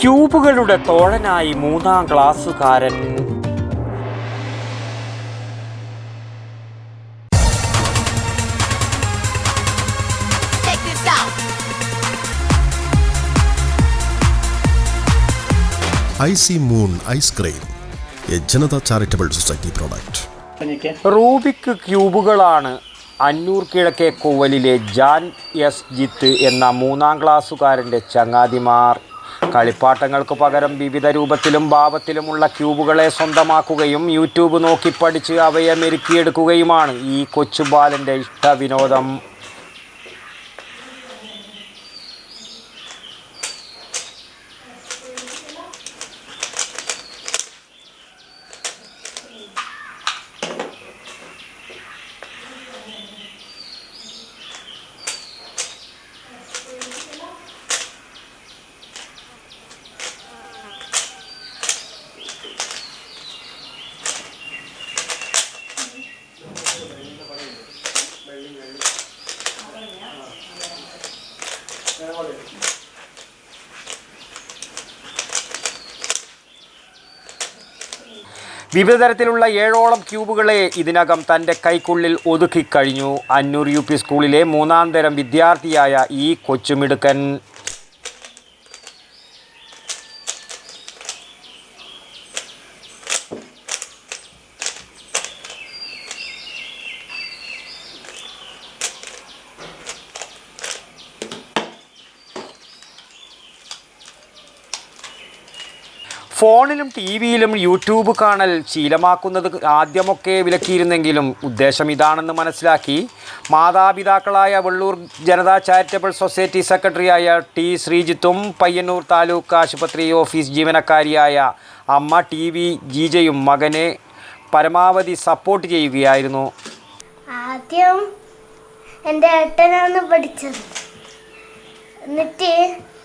ക്യൂബുകളുടെ തോഴനായി മൂന്നാം ക്ലാസ്സുകാരൻ. Icy Moon ice cream a Janata charitable society product Rubik ക്യൂബുകളാണ് Annur കിഴക്കേ കോവലിലെ ജാൻ എസ് ജിത്ത് എന്ന മൂന്നാം ക്ലാസ്സുകാരന്റെ ചങ്ങാതിമാർ. കളിപ്പാട്ടങ്ങൾക്ക് പകരം വിവിധ രൂപത്തിലും ഭാവത്തിലുമുള്ള ക്യൂബുകളെ സ്വന്തമാക്കുകയും യൂട്യൂബ് നോക്കി പഠിച്ച് അവയെ മെരുക്കിയെടുക്കുകയുമാണ് ഈ കൊച്ചുബാലന്റെ ഇഷ്ടവിനോദം. വിവിധ തരത്തിലുള്ള ഏഴോളം ക്യൂബുകളെ ഇതിനകം തന്റെ കൈക്കുള്ളിൽ ഒതുക്കിക്കഴിഞ്ഞു അന്നൂർ യു പി സ്കൂളിലെ മൂന്നാം തരം വിദ്യാർത്ഥിയായ ഈ കൊച്ചുമിടുക്കൻ ഫോണിലും ടി വിയിലും യൂട്യൂബ് കാണൽ ശീലമാക്കുന്നത് ആദ്യമൊക്കെ വിലക്കിയിരുന്നെങ്കിലും ഉദ്ദേശം ഇതാണെന്ന് മനസ്സിലാക്കി. മാതാപിതാക്കളായ വെള്ളൂർ ജനതാ ചാരിറ്റബിൾ സൊസൈറ്റി സെക്രട്ടറിയായ ടി ശ്രീജിത്തും പയ്യന്നൂർ താലൂക്ക് ആശുപത്രി ഓഫീസ് ജീവനക്കാരിയായ അമ്മ ടി വി ജീജയും മകനെ പരമാവധി സപ്പോർട്ട് ചെയ്യുകയായിരുന്നു. ആദ്യം എന്റെ ഏട്ടനാണ് പഠിച്ചത്. എന്നിട്ട്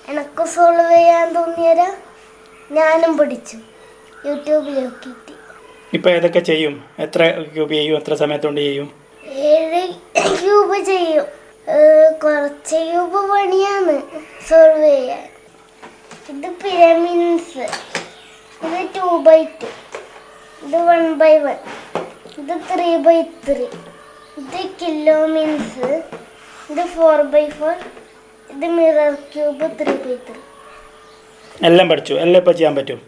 എനക്ക് സോൾവ് ചെയ്യാൻ തോന്നിയത് ഞാനും പിടിച്ചു യൂട്യൂബിൽ നോക്കിയിട്ട് ഇപ്പൊ ഏതൊക്കെ ചെയ്യും? എത്ര ക്യൂബ് ചെയ്യും? എത്ര സമയത്തുകൊണ്ട് ചെയ്യും? ഏഴ് ക്യൂബ് ചെയ്യും. കുറച്ച് ക്യൂബ് പണിയാണ്. സോൾവ് ചെയ്യാൻ. ഇത് പിരമിഡ്സ് ഇത് ടു ബൈ ടു ഇത് വൺ ബൈ വൺ ഇത് ത്രീ ബൈ ത്രീ ഇത് കിലോമീൻസ് ഇത് ഫോർ ബൈ ഫോർ ഇത് mirror cube three by three എല്ലാം പഠിച്ചു. എല്ലാം ഇപ്പൊ ചെയ്യാൻ പറ്റും.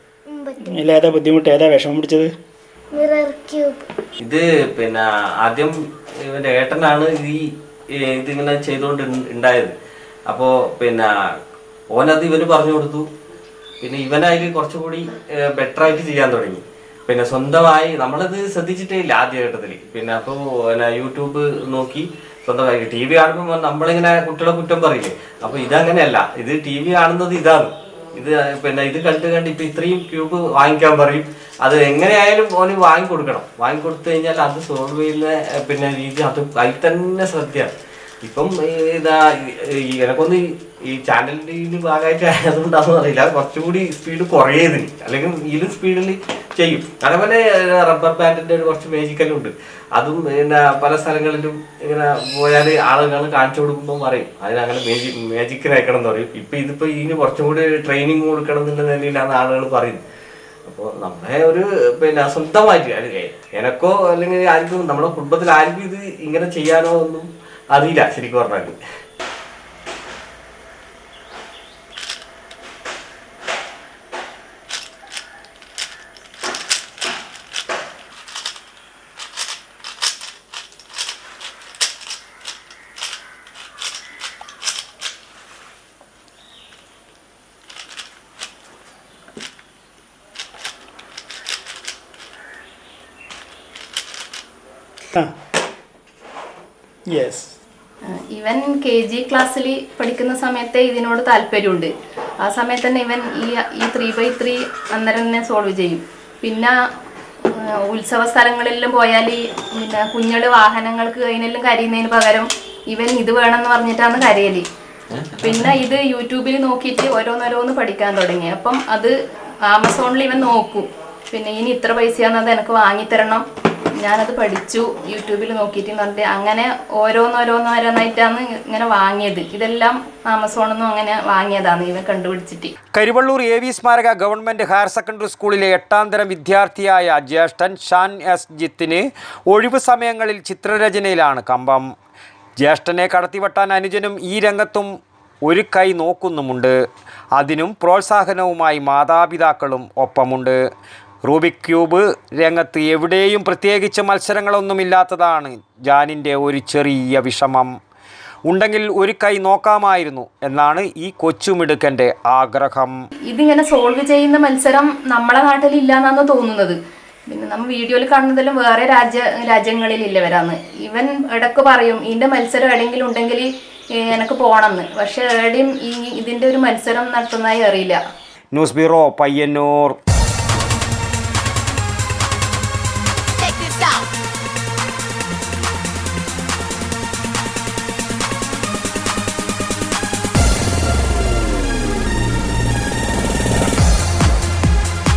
ഇല്ല ഏതാ ബുദ്ധിമുട്ട്? ഏതാ വിഷമം പിടിച്ചത്? Mirror cube. ഇത് പിന്നെ ആദ്യം ഇവന്റെ ഏട്ടനാണ് ഈ ഇതിങ്ങനെ ചെയ്തുകൊണ്ട് ഇൺ- ഉണ്ടായത് അപ്പോൾ പിന്നെ ഓനത് ഇവന് പറഞ്ഞു കൊടുത്തു. പിന്നെ ഇവനായിട്ട് കുറച്ചുകൂടി ബെറ്റർ ആയിട്ട് ചെയ്യാൻ തുടങ്ങി. പിന്നെ സ്വന്തമായി നമ്മളത് ശ്രദ്ധിച്ചിട്ടേ ഇല്ല ആദ്യ ഘട്ടത്തിൽ പിന്നെ അപ്പോൾ പിന്നെ യൂട്യൂബ് നോക്കി സ്വന്തമായി. ടി വി കാണുമ്പോൾ നമ്മളിങ്ങനെ കുട്ടികളെ കുറ്റം പറയില്ലേ? അപ്പോൾ ഇതങ്ങനെയല്ല. ഇത് ടി വി കാണുന്നത് ഇതാണ്. ഇത് പിന്നെ ഇത് കണ്ട് കണ്ട് ഇപ്പൊ ഇത്രയും ക്യൂബ് വാങ്ങിക്കാൻ പറയും. അത് എങ്ങനെയായാലും ഓന് വാങ്ങിക്കൊടുക്കണം. വാങ്ങിക്കൊടുത്തു കഴിഞ്ഞാൽ അത് സോൾവ് ചെയ്യുന്ന പിന്നെ രീതി അത് അതിൽ തന്നെ ശ്രദ്ധയാണ്. ഇപ്പം ഇതാ എനക്കൊന്ന് ഈ ചാനലിന്റെ ഭാഗമായിട്ട് അതുകൊണ്ടാണെന്ന് അറിയില്ല കുറച്ചുകൂടി സ്പീഡ് കുറയേതിന്. അല്ലെങ്കിൽ ഇതിലും സ്പീഡിൽ ചെയ്യും. അതേപോലെ റബ്ബർ ബാൻഡിന്റെ ഒരു കുറച്ച് മേജിക്കലും ഉണ്ട്. അതും പിന്നെ പല സ്ഥലങ്ങളിലും ഇങ്ങനെ പോയാൽ ആളുകൾ കാണിച്ചു കൊടുക്കുമ്പോൾ പറയും. അതിനങ്ങനെ മേജി മേജിക്കിന് അയക്കണം എന്ന് പറയും. ഇപ്പൊ ഇതിപ്പോ ഇതിന് കുറച്ചും കൂടി ട്രെയിനിങ് കൊടുക്കണം എന്നുള്ള നിലയിലാണ് ആളുകൾ പറയുന്നത്. അപ്പോൾ നമ്മളെ ഒരു പിന്നെ സ്വന്തമായിട്ട് എനക്കോ അല്ലെങ്കിൽ ആർക്കും നമ്മുടെ കുടുംബത്തിൽ ആർക്കും ഇത് ഇങ്ങനെ ചെയ്യാനോ ഒന്നും അറിയില്ല ശരിക്കും പറഞ്ഞാൽ യെസ് ഇവൻ കെ ജി ക്ലാസ്സിൽ പഠിക്കുന്ന സമയത്തെ ഇതിനോട് താല്പര്യമുണ്ട്. ആ സമയത്ത് തന്നെ ഇവൻ ഈ ഈ ത്രീ ബൈ ത്രീ അന്നേരം തന്നെ സോൾവ് ചെയ്യും. പിന്നെ ഉത്സവ സ്ഥലങ്ങളിലെല്ലാം പോയാൽ ഈ പിന്നെ കുഞ്ഞുകൾ വാഹനങ്ങൾക്ക് അതിനെല്ലാം കരയുന്നതിന് പകരം ഇവൻ ഇത് വേണമെന്ന് പറഞ്ഞിട്ടാണ് കരയൽ. പിന്നെ ഇത് യൂട്യൂബിൽ നോക്കിയിട്ട് ഓരോന്നോരോന്ന് പഠിക്കാൻ തുടങ്ങി. അപ്പം അത് ആമസോണിൽ ഇവൻ നോക്കും. പിന്നെ ഇനി ഇത്ര പൈസയാണെന്ന് അത് എനിക്ക് വാങ്ങിത്തരണം. ഞാനത് പഠിച്ചു. യൂട്യൂബിൽ നോക്കിയിട്ട് പറഞ്ഞിട്ട് അങ്ങനെ ഓരോന്നോരോന്നോരോന്നായിട്ടാണ് ഇങ്ങനെ വാങ്ങിയത്. ഇതെല്ലാം ആമസോണിൽ നിന്നും അങ്ങനെ വാങ്ങിയതാണ് ഇവ കണ്ടുപിടിച്ചിട്ട്. കരിവള്ളൂർ എ വി സ്മാരക ഗവൺമെന്റ് ഹയർ സെക്കൻഡറി സ്കൂളിലെ എട്ടാം തരം വിദ്യാർത്ഥിയായ ജ്യേഷ്ഠൻ ഷാൻ എസ് ജിത്തിന് ഒഴിവ് സമയങ്ങളിൽ ചിത്രരചനയിലാണ് കമ്പം. ജ്യേഷ്ഠനെ കടത്തിവെട്ടാൻ അനുജനും ഈ രംഗത്തും ഒരു കൈ നോക്കുന്നുമുണ്ട്. അതിനും പ്രോത്സാഹനവുമായി മാതാപിതാക്കളും ഒപ്പമുണ്ട്. റൂബിക് ക്യൂബ് രംഗത്ത് എവിടെയും പ്രത്യേകിച്ച് മത്സരങ്ങളൊന്നുമില്ലാത്തതാണ് ജാനിന്റെ ഒരു ചെറിയ വിഷമം. ഉണ്ടെങ്കിൽ ഒരു കൈ നോക്കാമായിരുന്നു എന്നാണ് ഈ കൊച്ചുമിടുക്കന്റെ ആഗ്രഹം. ഇതിങ്ങനെ സോൾവ് ചെയ്യുന്ന മത്സരം നമ്മുടെ നാട്ടിൽ ഇല്ലാന്നാണ് തോന്നുന്നത്. പിന്നെ നമ്മൾ വീഡിയോയിൽ കാണുന്നതെല്ലാം വേറെ രാജ്യ രാജ്യങ്ങളിൽ ഇല്ലവരാന്ന് ഇവൻ ഇടയ്ക്ക് പറയും ഇതിന്റെ മത്സരം എവിടെയെങ്കിലും ഉണ്ടെങ്കിൽ എനിക്ക് പോകണമെന്ന് പക്ഷേ എവിടെയും ഈ ഇതിന്റെ ഒരു മത്സരം നടത്തുന്നതായി അറിയില്ല. News bureau Payyanur.